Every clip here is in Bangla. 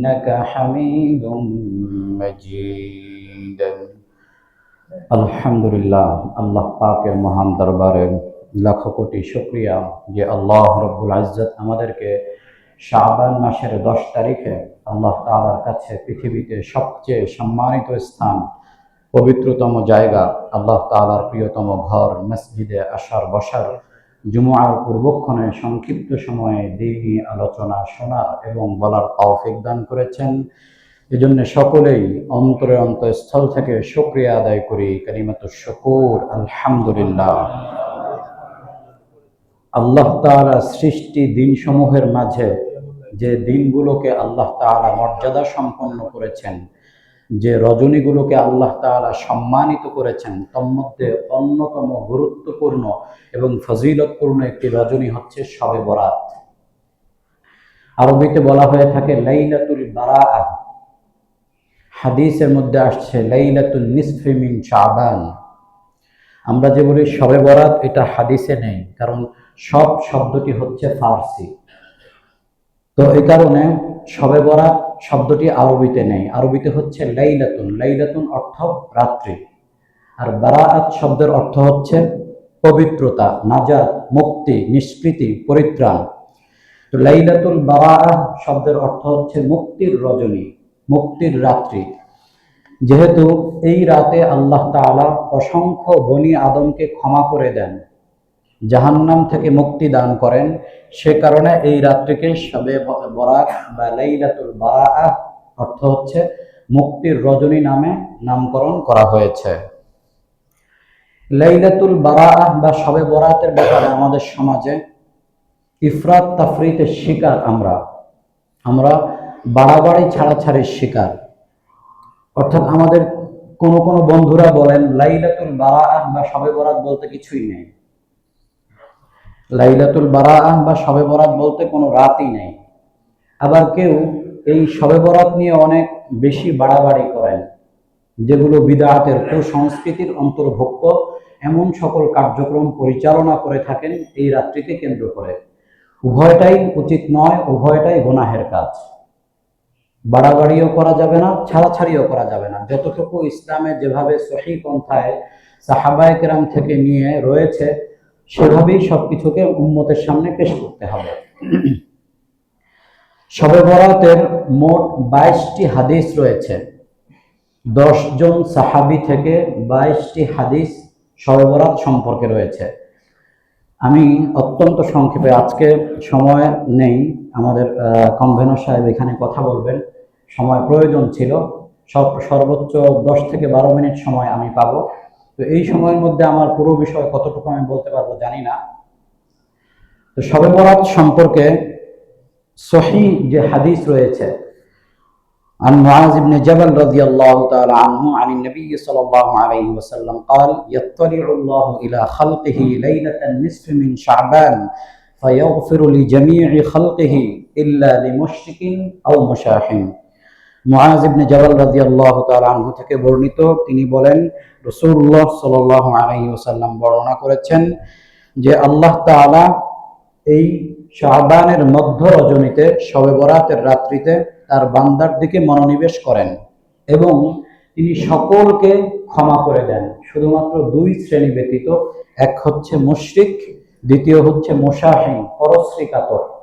إنك حميد مجيد আলহামদুলিল্লাহ আল্লাহ পাকের মহান দরবারে লাখ কোটি শুক্রিয়া যে আল্লাহ রব্বুল আজ্জত আমাদেরকে শাবান মাসের দশ তারিখে আল্লাহ তাআলার কাছে পৃথিবীতে সবচেয়ে সম্মানিত স্থান পবিত্রতম জায়গা আল্লাহ তাআলার প্রিয়তম ঘর মসজিদে আসার বসার জুমুআর পূর্বক্ষণে সংক্ষিপ্ত সময়ে দিনী আলোচনা শোনার এবং বলার তৌফিক দান করেছেন। এজন্য সকলেই অন্তরে অন্তঃস্থল থেকে শুক্রিয়া আদায় করি। কালিমাত শুকুর। আলহামদুলিল্লাহ। আল্লাহ তাআলা সৃষ্টি দিনসমূহের মাঝে যে দিনগুলোকে আল্লাহ তাআলা মর্যাদা সম্পন্ন করেছেন যে রজনীগুলোকে আল্লাহ তাআলা সম্মানিত করেছেন তন্মধ্যে অন্যতম গুরুত্বপূর্ণ এবং ফজিলতপূর্ণ একটি রজনী হচ্ছে শবে বরাত। আরবিতে বলা হয়ে থাকে লাইলাতুল বারাআহ হাদিসের মধ্যে আসছে লাইলাতুল নিসফি মিন শাবান। আমরা যে বলি শবে বরাত, এটা হাদিসে নেই, কারণ সব শব্দটি হচ্ছে ফার্সি। তো এই কারণে শবে বরাত শব্দটি আরবিতে নেই। আরবিতে হচ্ছে লাইলাতুন। লাইলাতুন অর্থ রাত্রি। আর বারাআত শব্দের অর্থ হচ্ছে পবিত্রতা, নাজাত, মুক্তি, নিষ্কৃতি, পরিত্রাণ। তো লাইলাতুল বারাআহ শব্দের অর্থ হচ্ছে মুক্তির রজনী, মুক্তির রাত্রি। যেহেতু এই রাতে আল্লাহ তাআলা অসংখ্য বনি আদমকে ক্ষমা করে দেন। জাহান্নাম থেকে মুক্তি দান করেন। সে কারণে এই রাত্রিকে শবে বরাক বা লাইলাতুল বারাআহ অর্থ হচ্ছে মুক্তির রজনী নামে নামকরণ করা হয়েছে। লাইলাতুল বারাআহ বা শবে বরাতের ব্যাপারে আমাদের সমাজে ইফরাত তাফরিতের শিকার আমরা। আমরা বাড়াবাড়ি ছাড়াছাড়ির শিকার। অর্থাৎ আমাদের কোন কোন বন্ধুরা বলেন, লাইলাতুল বারাআহ বা শবে বরাত বলতে কিছুই নেই। লাইলাতুল বারাআহ বা শবে বরাত বলতে কোনো রাতই নেই। আবার কেউ এই শবে বরাত নিয়ে অনেক বেশি বাড়াবাড়ি করেন, যেগুলো বিদাতের কুসংস্কৃতির অন্তর্ভুক্ত, এমন সকল কার্যক্রম পরিচালনা করে থাকেন এই রাত্রিকে কেন্দ্র করে। উভয়টাই উচিত নয়, উভয়টাই গুনাহের কাজ। বাড়াবাড়িও করা যাবে না, ছাড়াছাড়িও করা যাবে না। যতটুকু ইসলামে যেভাবে সহি পন্থায় সাহাবায় কেরাম থেকে নিয়ে রয়েছে সেভাবেই সবকিছুকে উম্মতের সামনে পেশ করতে হবে। শবে বরাতের মোট বাইশটি হাদিস রয়েছে। জন সাহাবি থেকে বাইশটি হাদিস শবে বরাত সম্পর্কে রয়েছে। আমি অত্যন্ত সংক্ষেপে, আজকে সময় নেই, আমাদের কনভেনর সাহেব এখানে কথা বলবেন। সময় প্রয়োজন ছিল। সব, সর্বোচ্চ দশ থেকে বারো মিনিট সময় আমি পাবো। তো এই সময়ের মধ্যে আমার পুরো বিষয় কতটুকু আমি বলতে পারবো জানি না তো শবে বরাত সম্পর্কে সহি যে হাদিস রয়েছে عن معاذ بن جبل رضي الله تعالى عنه عن النبي صلى الله عليه وسلم قال يطلع الله إلى خلقه ليلة النصف من شعبان فيغفر لجميع خلقه إلا لمشرك أو مشاحن মুআজ ইবনে জাবাল রাদিয়াল্লাহু তাআলা আনহু থেকে বর্ণিত। তিনি বলেন, রাসূলুল্লাহ সাল্লাল্লাহু আলাইহি ওয়াসাল্লাম বর্ণনা করেছেন যে আল্লাহ তাআলা এই শাবানের মধ্য রজনীতে শবে বরাতের রাত্রিতে তার বান্দার দিকে মনোনিবেশ করেন এবং তিনি সকলকে ক্ষমা করে দেন। শুধুমাত্র দুই শ্রেণি ব্যতীত এক হচ্ছে মুশরিক, দ্বিতীয় হচ্ছে মোশাহিন, পরশ্রী কাতর।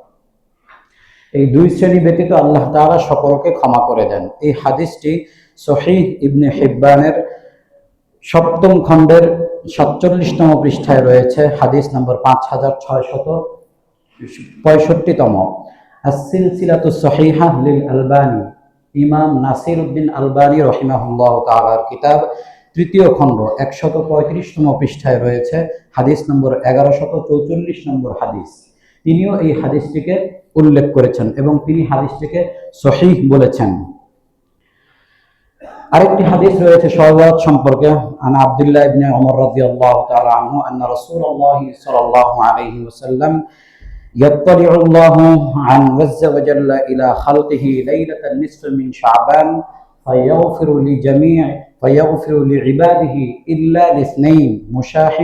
এই দুই শ্রেণি ব্যতীত আল্লাহ তাআলা সকলকে ক্ষমা করে দেন। এই হাদিসটি সহিহ ইবনে হিব্বানের সপ্তম খণ্ডের সাতচল্লিশতম পৃষ্ঠায় রয়েছে, হাদিস নম্বর পাঁচ হাজার ছয়শত পঁয়ষট্টিতম। আসিলসিলাতু সহিহা লিল আলবানি, ইমাম নাসির উদ্দিন আলবানী রহিমাহুল্লাহ তাআলার কিতাব, তৃতীয় খণ্ড, একশত পঁয়ত্রিশতম পৃষ্ঠায় রয়েছে, হাদিস নম্বর এগারোশত চৌচল্লিশ নম্বর হাদিস। তিনিও এই হাদিসটিকে উল্লেখ করেছেন এবং তিনি হাদিসটিকে সহিহ বলেছেন আরেকটি হাদিস রয়েছে সহবাদ সম্পর্কে আন আব্দুল্লাহ ইবনে ওমর রাদিয়াল্লাহু তাআলা আনহু আন্না রাসূলুল্লাহ সাল্লাল্লাহু আলাইহি ওয়াসাল্লাম يطلع الله عن عز وجل إلى خلقه ليلة النصف من شعبان فيغفر لجميع فيغفر لعباده إلا لاثنين مشاح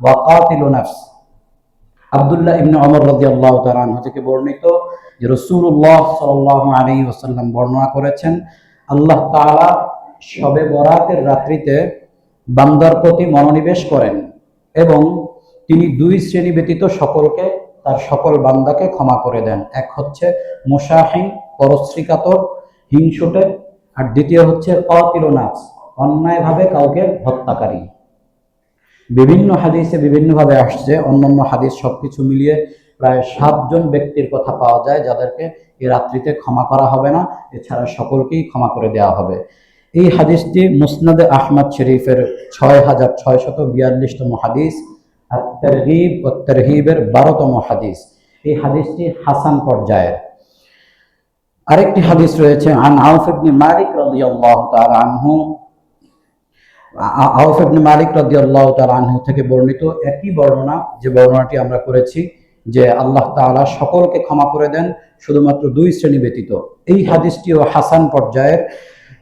وقاتل نفس আব্দুল্লাহ ইবনে ওমর রাদিয়াল্লাহু তাআলা আনহু থেকে বর্ণিত যে রাসূলুল্লাহ সাল্লাল্লাহু আলাইহি ওয়াসাল্লাম বর্ণনা করেছেন, আল্লাহ তাআলা শবে বরাতের রাত্রিতে বান্দার প্রতি মনোনিবেশ করেন এবং তিনি দুই শ্রেণি ব্যতীত সকলকে তার সকল বান্দাকে ক্ষমা করে দেন। এক হচ্ছে মুসাহিন পরশ্রীকাতর, হিংসুটে, আর দ্বিতীয় হচ্ছে অতিরনাস অন্যায়ভাবে কাউকে হত্যাকারী। বিভিন্ন হাদিসে বিভিন্নভাবে আসছে, অন্যান্য হাদিস সবকিছু মিলিয়ে প্রায় সাতজন ব্যক্তির কথা পাওয়া যায় যাদেরকে এ রাত্রিতে ক্ষমা করা হবে না, এছাড়া সকলকেই ক্ষমা করে দেওয়া হবে। এই হাদিসটি মুসনাদে আহমদ শরীফের ছয় হাজার ছয়শত বিয়াল্লিশতম হাদিস, আর তারহিব ও তারহিবের বারোতম হাদিস। এই হাদিসটি হাসান পর্যায়ের। আরেকটি হাদিস রয়েছে, আন আউফ ইবনে মালিক রাদিয়াল্লাহু তাআলা আনহু আউফ ইবনে মালিক তাআলা আনহু থেকে বর্ণিত একই বর্ণনা যে বর্ণনাটি আমরা করেছি যে আল্লাহ তাআলা সকলকে ক্ষমা করে দেন, শুধুমাত্র দুই শ্রেণি ব্যতীত। এই হাদিসটিও হাসান পর্যায়ের।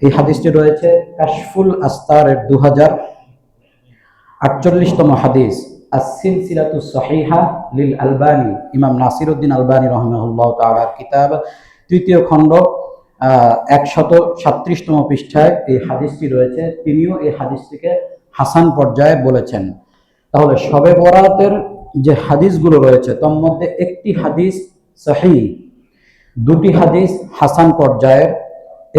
এই হাদিসটি রয়েছে কাশফুল আস্তারের দু হাজার আটচল্লিশতম হাদিস। আসিলসিলাতু সহিহা লিল আলবানি। ইমাম নাসিরউদ্দিন আলবানী রহমাহুল্লাহ তাআলার কিতাব। তৃতীয় খণ্ড একশত সাত্রিশতম পৃষ্ঠায় এই হাদিসটি রয়েছে। তিনিও এই হাদিসটিকে হাসান পর্যায়ে বলেছেন। তাহলে শবে বরাতের যে হাদিসগুলো রয়েছে, তার মধ্যে একটি হাদিস সহি দুটি হাদিস হাসান পর্যায়ের,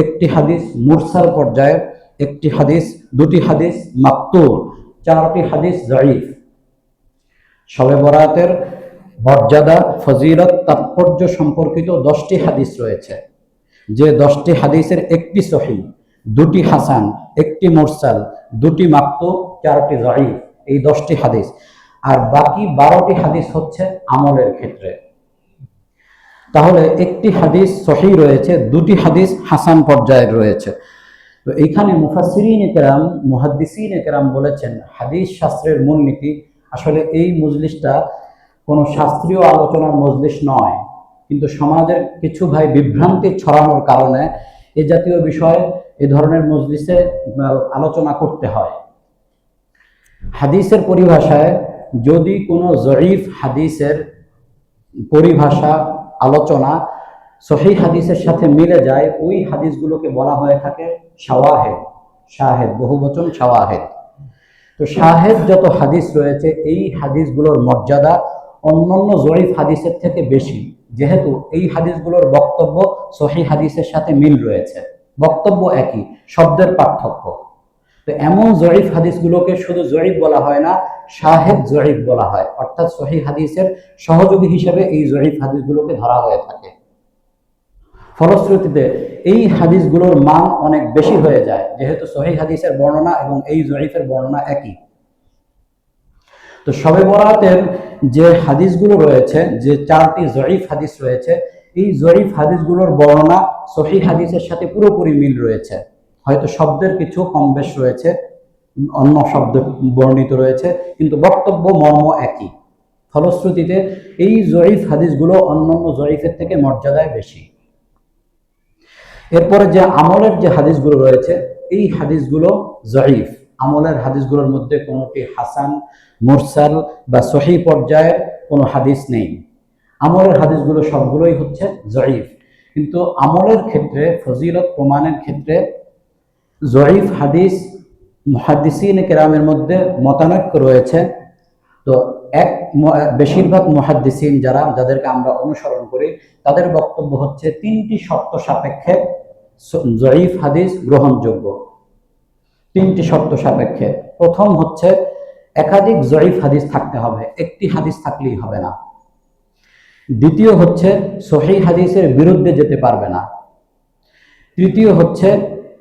একটি হাদিস মুরসাল পর্যায়ের, একটি হাদিস, দুটি হাদিস মাকতুর চারটি হাদিস জয়ীফ শবে বরাতের মর্যাদা, ফজিলত, তাৎপর্য সম্পর্কিত দশটি হাদিস রয়েছে। যে দশটি হাদিসের একটি সহি, দুটি হাসান, একটি মুরসাল, দুটি মাক্তু, চারটি জয়ীফ এই দশটি হাদিস। আর বাকি বারোটি হাদিস হচ্ছে আমলের ক্ষেত্রে। তাহলে একটি হাদিস সহি রয়েছে, দুটি হাদিস হাসান পর্যায়ের রয়েছে। তো এইখানে মুফাসিরিন একরাম মুহাদ্দিসিন একরাম বলেছেন, হাদিস শাস্ত্রের মূলনীতি, আসলে এই মজলিসটা কোনো শাস্ত্রীয় আলোচনার মজলিস নয়। কিন্তু সমাজের কিছু ভাই বিভ্রান্তি ছড়ানোর কারণে এ জাতীয় বিষয়ে এ ধরনের মজলিসে আলোচনা করতে হয়। হাদিসের পরিভাষায় যদি কোনো জরিফ হাদিসের পরিভাষা, আলোচনা সহি হাদিসের সাথে মিলে যায়, ওই হাদিসগুলোকে বলা হয়ে থাকে শাওয়াহেদ, শাহেদ বহু বচন শাওয়াহেদ। তো শাহেদ যত হাদিস রয়েছে, এই হাদিসগুলোর মর্যাদা অন্যান্য জরিফ হাদিসের থেকে বেশি। যেহেতু এই হাদিসগুলোর বক্তব্য সহি হাদিসের সাথে মিল রয়েছে। বক্তব্য একই, শব্দের পার্থক্য। তো এমন জয়ীফ হাদিসগুলোকে শুধু জয়ীফ বলা হয় না, শাহেদ জয়ীফ বলা হয়। অর্থাৎ সহি হাদিসের সহযোগী হিসেবে এই জয়ীফ হাদিসগুলোকে ধরা হয়ে থাকে। ফলশ্রুতিতে, এই হাদিসগুলোর মান অনেক বেশি হয়ে যায়, যেহেতু সহি হাদিসের বর্ণনা এবং এই জরিফের বর্ণনা একই। তো শবে বরাতের যে হাদিসগুলো রয়েছে, যে চারটি জয়ীফ হাদিস রয়েছে, এই জয়ীফ হাদিসগুলোর বর্ণনা সহি হাদিসের সাথে পুরোপুরি মিল রয়েছে। হয়তো শব্দের কিছু কম বেশ রয়েছে, অন্য শব্দ বর্ণিত রয়েছে, কিন্তু বক্তব্য মর্ম একই। ফলশ্রুতিতে এই জয়ীফ হাদিসগুলো অন্যান্য জয়ীফের থেকে মর্যাদায় বেশি। এরপরে যে আমলের যে হাদিসগুলো রয়েছে, এই হাদিসগুলো জয়ীফ। আমলের হাদিসগুলোর মধ্যে কোনোটি হাসান, মুরসাল বা সহি পর্যায়ের কোনো হাদিস নেই। আমলের হাদিসগুলো সবগুলোই হচ্ছে জয়ীফ। কিন্তু আমলের ক্ষেত্রে, ফজিলত প্রমাণের ক্ষেত্রে জয়ীফ হাদিস মুহাদ্দিসিন কেরামের মধ্যে মতানৈক্য রয়েছে। তো এক বেশিরভাগ মুহাদ্দিসিন যারা, যাদেরকে আমরা অনুসরণ করি, তাদের বক্তব্য হচ্ছে তিনটি শর্ত সাপেক্ষে জয়ীফ হাদিস গ্রহণযোগ্য। তিনটি শর্ত সাপেক্ষে। প্রথম হচ্ছে, একাধিক জয়ীফ হাদিস থাকতে হবে, একটি হাদিস থাকলেই হবে না। দ্বিতীয় হচ্ছে সহি হাদিসের বিরুদ্ধে যেতে পারবে না। তৃতীয় হচ্ছে,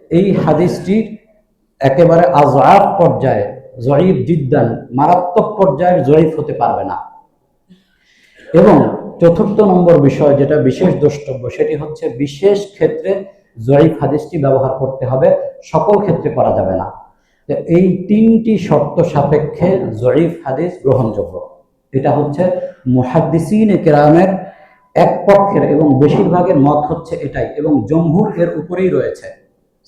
এই হাদিসটির একেবারে আজআব পর্যায়ে, জয়ীফ জিদ্দান, মারাত্মক পর্যায়ের জয়ীফ হতে পারবে না। এবং চতুর্থ নম্বর বিষয় যেটা বিশেষ দ্রষ্টব্য, সেটি হচ্ছে, বিশেষ ক্ষেত্রে জয়ীফ হাদিসটি ব্যবহার করতে হবে সকল ক্ষেত্রে করা যাবে না। এই তিনটি শর্ত সাপেক্ষে জয়ীফ হাদিস গ্রহণযোগ্য। এটা হচ্ছে মুহাদ্দিসিন কেরামের এক পক্ষের এবং বেশিরভাগের মত হচ্ছে এটাই এবং জমহুর এর উপরেই রয়েছে।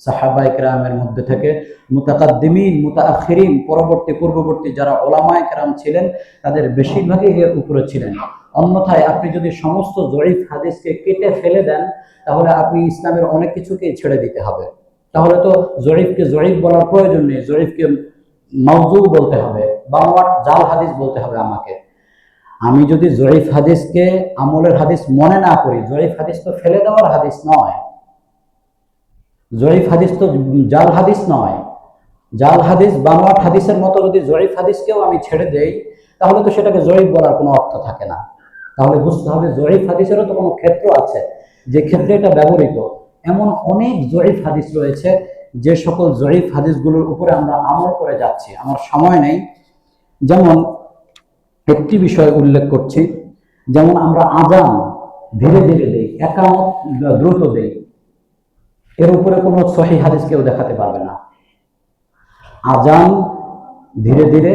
সাহাবা ইকরামের মধ্যে থেকে মুতাকাদ্দিমিন, মুতাআখিরিন, পরবর্তী, পূর্ববর্তী যারা ওলামা ইকরাম ছিলেন, তাদের বেশিরভাগই এর উপরে ছিলেন। অন্যথায় আপনি যদি সমস্ত জয়ীফ হাদিসকে কেটে ফেলে দেন, তাহলে আপনি ইসলামের অনেক কিছুকেই ছেড়ে দিতে হবে। তাহলে তো জরিফকে জরিফ বলার প্রয়োজন নেই, জরিফকে মাউজু বলতে হবে, বাংলার জাল হাদিস বলতে হবে আমাকে। আমি যদি জরিফ হাদিসকে আমলের হাদিস মনে না করি, জরিফ হাদিস তো ফেলে দেওয়ার হাদিস নয়। জরিফ হাদিস তো জাল হাদিস নয়। জাল হাদিস বাংলার হাদিসের মতো যদি জরিফ হাদিসকেও আমি ছেড়ে দেই, তাহলে তো সেটাকে জরিফ বলার কোনো অর্থ থাকে না। তাহলে বুঝতে হবে জরিফ হাদিসেরও তো কোনো ক্ষেত্র আছে। যে ক্ষেত্রে এটা ব্যবহৃত। এমন অনেক জরিফ হাদিস রয়েছে, যে সকল জরিফ হাদিসগুলোর উপরে আমরা আমল করে যাচ্ছি। আমার সময় নেই। যেমন একটি বিষয় উল্লেখ করছি, যেমন আমরা আজান ধীরে ধীরে দেই, একামত দ্রুত দেই। এর উপরে কোনো সহি হাদিস কেউ দেখাতে পারবে না। আজান ধীরে ধীরে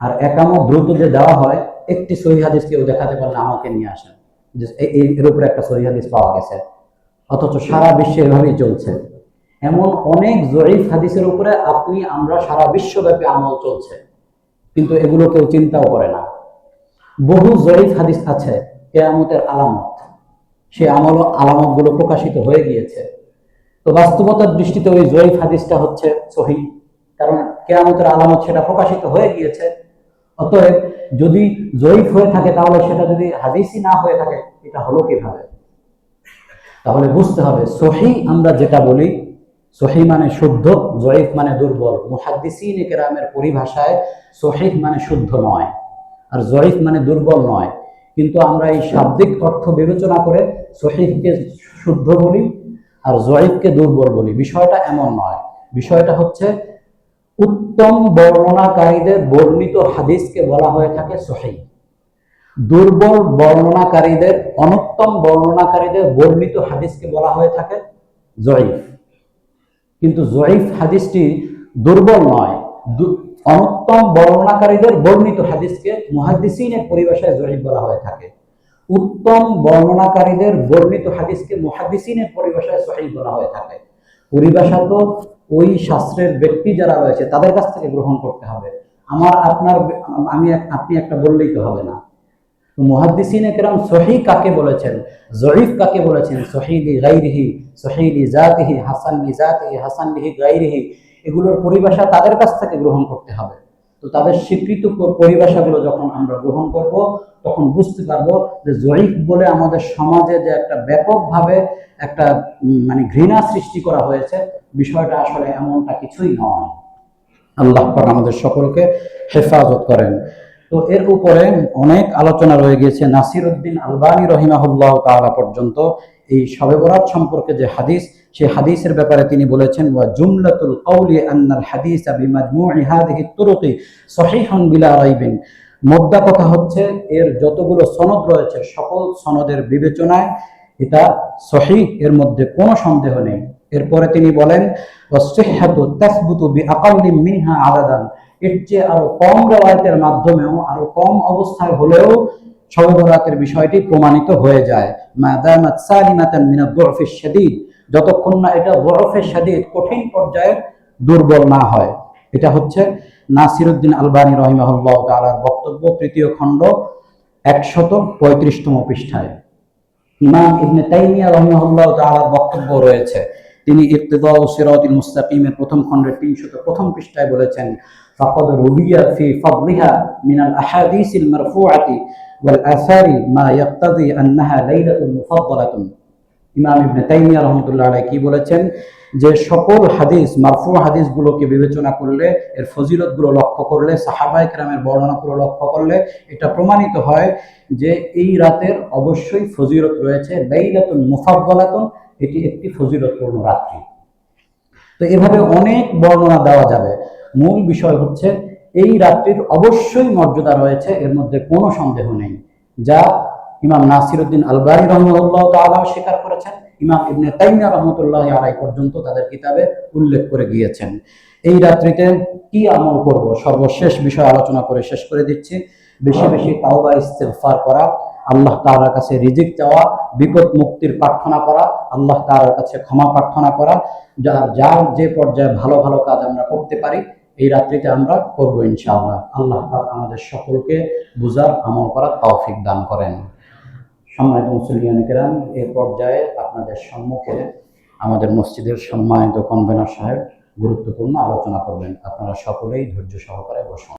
আর একামত দ্রুত যে দেওয়া হয়, একটি সহি হাদিস কেউ দেখাতে পারলে আমাকে নিয়ে আসেন। এর উপরে একটা সহি হাদিস পাওয়া গেছে। অথচ সারা বিশ্বে এভাবেই চলছে। এমন অনেক জয়ীফ হাদিসের উপরে আপনি, আমরা সারা বিশ্বব্যাপী আমল চলছে। কিন্তু এগুলো কেউ চিন্তাও করে না। বহু জয়ীফ হাদিস আছে কেয়ামতের আলামত। সেই আমল, আলামতগুলো প্রকাশিত হয়ে গিয়েছে। তো বাস্তবতার দৃষ্টিতে ওই জয়ীফ হাদিসটা হচ্ছে সহি। কারণ কেয়ামতের আলামত সেটা প্রকাশিত হয়ে গিয়েছে। অতএব যদি জয়ীফ হয়ে থাকে, তাহলে সেটা যদি হাদিসই না হয়ে থাকে, এটা হলো কীভাবে? তাহলে বুঝতে হবে, সহি আমরা যেটা বলি, সহি মানে শুদ্ধ, জয়ীফ মানে দুর্বল। মুহাদ্দিসিন পরিভাষায় সহিহ মানে শুদ্ধ নয়, আর জয়ীফ মানে দুর্বল নয়। কিন্তু আমরা এই শাব্দিক অর্থ বিবেচনা করে সহিহকে শুদ্ধ বলি, আর জয়ীফকে দুর্বল বলি। বিষয়টা এমন নয়। বিষয়টা হচ্ছে, উত্তম বর্ণনাকারীদের বর্ণিত হাদিসকে বলা হয়ে থাকে সহি দুর্বল বর্ণনাকারীদের, অনুত্তম বর্ণনাকারীদের বর্ণিত হাদিসকে বলা হয়ে থাকে জয়ীফ। কিন্তু জয়ীফ হাদিসটি দুর্বল নয়। অনুত্তম বর্ণনাকারীদের বর্ণিত হাদিসকে মুহাদ্দিসিনের পরিভাষায় জয়ীফ বলা হয়ে থাকে। উত্তম বর্ণনাকারীদের বর্ণিত হাদিসকে মুহাদ্দিসিনের পরিভাষায় সহি বলা হয়ে থাকে। পরিভাষা তো ওই শাস্ত্রের ব্যক্তি যারা রয়েছে, তাদের কাছ থেকে গ্রহণ করতে হবে। আমার আপনার, আমি আপনি একটা বললেই তো হবে না। মুহাদ্দিসিন একরাম সহি কাকে বলেছেন? জয়ীফ কাকে বলেছেন? সহিলি গাইরিহি সহিলি জাতিহি হাসান লি জাতিহি হাসান লিহি গাইরিহি এগুলোর পরিভাষা তাদের কাছ থেকে গ্রহণ করতে হবে। তো তাদের স্বীকৃত পরিভাষাগুলো যখন আমরা গ্রহণ করব, তখন বুঝতে পারব যে জয়ীফ বলে আমাদের সমাজে যে একটা ব্যাপকভাবে একটা মানে ঘৃণা সৃষ্টি করা হয়েছে, বিষয়টা আসলে এমনটা কিছুই নয়। আল্লাহ আমাদের সকলকে হেফাজত করেন। তো এর উপরে অনেক আলোচনা রয়ে গিয়েছে। নাসির উদ্দিন আলবানী রহিমাহুল্লাহ তাআলা পর্যন্ত এই শবে বরাত সম্পর্কে যে হাদিস, সেই হাদিসের ব্যাপারে তিনি বলেছেন, ওয়া জুমলাতুল কওলি আন্নাল হাদিস বিমাজমুই হাদিহি তুরুকি সহিহুন বিলা রাইবিন। মোদ্দা কথা হচ্ছে, এর যতগুলো সনদ রয়েছে, সকল সনদের বিবেচনায় এটা সহি এর মধ্যে কোনো সন্দেহ নেই। এরপরে তিনি বলেন ওয়াসিহহাতু তাসবুতু বিআকাল্লি মিনহা আদাদান। এর চেয়ে আরও কম রেওয়ায়তের মাধ্যমেও, আরও কম অবস্থায় হলেও শবে বরাতের বিষয়টি প্রমাণিত হয়ে যায়। যতক্ষণ না এটা দুরফিশ শাদীদ, কঠিন পর্যায়ের দুর্বল না হয়। এটা হচ্ছে নাসিরউদ্দিন আলবানী রহিমাহুল্লাহ তাআলার বক্তব্য, তৃতীয় খণ্ড, একশত পঁয়ত্রিশতম পৃষ্ঠায়। ইমাম ইবনে তাইমিয়া রহিমাহুল্লাহ তাআলার বক্তব্য রয়েছে। তিনি ইক্তিদা ও সিরাতুল মুস্তাকিমের প্রথম খণ্ডের তিনশত প্রথম পৃষ্ঠায় বলেছেন রুবিয়া ফি ফাদলিহা মিনাল আহাদিসিল মারফুআতি ওয়াল আসারি মা ইয়াক্তাদি আন্নাহা লাইলাতুল মুফাদ্দালাতুন ইমাম ইবনে তাইমিয়া রহমতুল্লাহ আলাইহি কি বলেছেন যে সকল হাদিস, মারফু হাদিসগুলোকে বিবেচনা করলে, এর ফজিলতগুলো লক্ষ্য করলে সাহাবায়ে কেরামের বর্ণনাগুলো লক্ষ্য করলে এটা প্রমাণিত হয় যে এই রাতের অবশ্যই ফজিলত রয়েছে। লাইলাতুল মুফাদ্দালাতুন, এটি একটি ফজিলতপূর্ণ রাত্রি। তো এভাবে অনেক বর্ণনা দেওয়া যাবে। মূল বিষয় হচ্ছে, এই রাত্রির অবশ্যই মর্যাদা রয়েছে, এর মধ্যে কোনো সন্দেহ নেই। যা ইমাম নাসিরউদ্দিন আলবারি রহমতুল্লাহ তাআলা স্বীকার করেছেন, ইমাম ইবনে তাইমিয়া রহমতুল্লাহ আলাই পর্যন্ত তাদের কিতাবে উল্লেখ করে গিয়েছেন। এই রাত্রিতে কি আমল করব? সর্বশেষ বিষয় আলোচনা করে শেষ করে দিচ্ছি। বেশি বেশি তাওবা, ইস্তেগফার করা, আল্লাহ তাআলার কাছে রিজিক চাওয়া, বিপদ মুক্তির প্রার্থনা করা, আল্লাহ তার কাছে ক্ষমা প্রার্থনা করা, যার যার যে পর্যায়ে ভালো ভালো কাজ আমরা করতে পারি এই রাত্রিতে আমরা করব ইনশাআল্লাহ। আল্লাহ আমাদের সকলকে বুঝার, আমল করার তৌফিক দান করেন। সম্মানিত মুসলিয়ান কেরাম এই পর্যায়ে আপনাদের সম্মুখে আমাদের মসজিদের সম্মানিত কনভেনার সাহেব গুরুত্বপূর্ণ আলোচনা করবেন। আপনারা সকলেই ধৈর্য সহকারে বসুন।